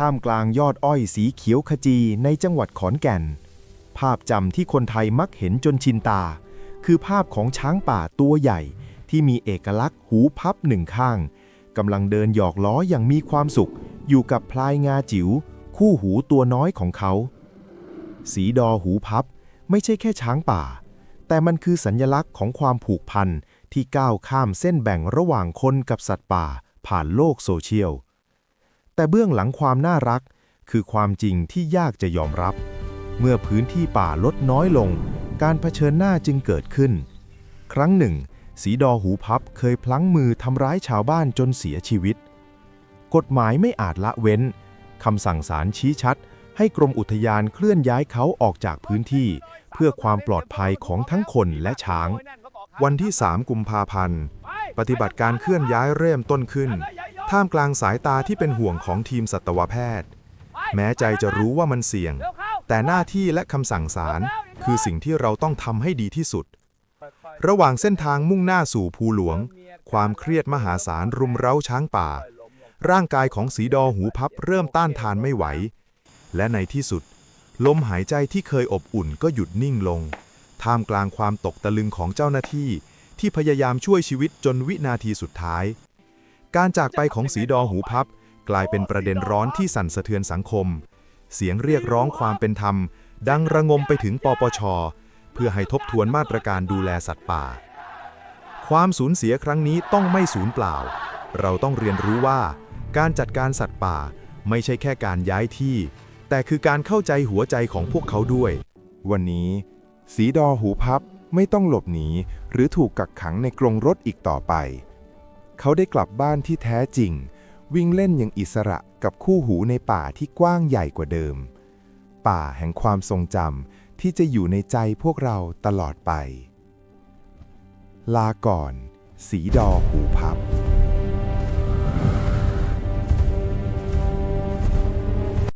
ท่ามกลางยอดอ้อยสีเขียวขจีในจังหวัดขอนแก่น ภาพจำที่คนไทยมักเห็นจนชินตา คือภาพของช้างป่าตัวใหญ่ ที่มีเอกลักษณ์หูพับหนึ่งข้างกำลังเดินหยอกล้ออย่างมีความสุข อยู่กับพลายงาจิ๋วคู่หูตัวน้อยของเขา สีดอหูพับไม่ใช่แค่ช้างป่า แต่มันคือสัญญลักษณ์ของความผูกพันที่ก้าวข้ามเส้นแบ่งระหว่างคนกับสัตว์ป่า ผ่านโลกโซเชียล แต่เบื้องหลังความน่ารัก คือความจริงที่ยากจะยอมรับ เมื่อพื้นที่ป่าลดน้อยลง การเผชิญหน้าจึงเกิดขึ้น ครั้งหนึ่ง สีดอหูพับเคยพลั้งมือทำร้ายชาวบ้านจนเสียชีวิต กฎหมายไม่อาจละเว้นคำสั่งศาลชี้ชัด ให้กรมอุทยานเคลื่อนย้ายเขาออกจากพื้นที่ เพื่อความปลอดภัยของทั้งคนและช้าง วันที่ 3 กุมภาพันธ์ ปฏิบัติการเคลื่อนย้ายเริ่มต้นขึ้น ท่ามกลางสายตาที่เป็นห่วงของทีมสัตวแพทย์ แม้ใจจะรู้ว่ามันเสี่ยง แต่หน้าที่และคำสั่งศาลคือสิ่งที่เราต้องทำให้ดีที่สุด ระหว่างเส้นทางมุ่งหน้าสู่ภูหลวง ความเครียดมหาศาลรุมเร้าช้างป่า ร่างกายของสีดอหูพับเริ่มต้านทานไม่ไหว และในที่สุด ลมหายใจที่เคยอบอุ่นก็หยุดนิ่งลง ท่ามกลางความตกตะลึงของเจ้าหน้าที่ ที่พยายามช่วยชีวิตจนวินาทีสุดท้าย การจากไปของสีดอหูพับ กลายเป็นประเด็นร้อนที่สั่นสะเทือนสังคม เสียงเรียกร้องความเป็นธรรม ดังระงมไปถึงปปช เพื่อให้ทบทวนมาตรการดูแลสัตว์ป่า ความสูญเสียครั้งนี้ต้องไม่สูญเปล่า เราต้องเรียนรู้ว่า การจัดการสัตว์ป่าไม่ใช่แค่การย้ายที่ แต่คือการเข้าใจหัวใจของพวกเขาด้วย วันนี้ สีดอหูพับไม่ต้องหลบหนีหรือถูกกักขังในกรงรถอีกต่อไป เขาได้กลับบ้านที่แท้จริง วิ่งเล่นอย่างอิสระกับคู่หูในป่าที่กว้างใหญ่กว่าเดิม ป่าแห่งความทรงจำที่จะอยู่ในใจพวกเราตลอดไป ลาก่อน สีดอหูพับ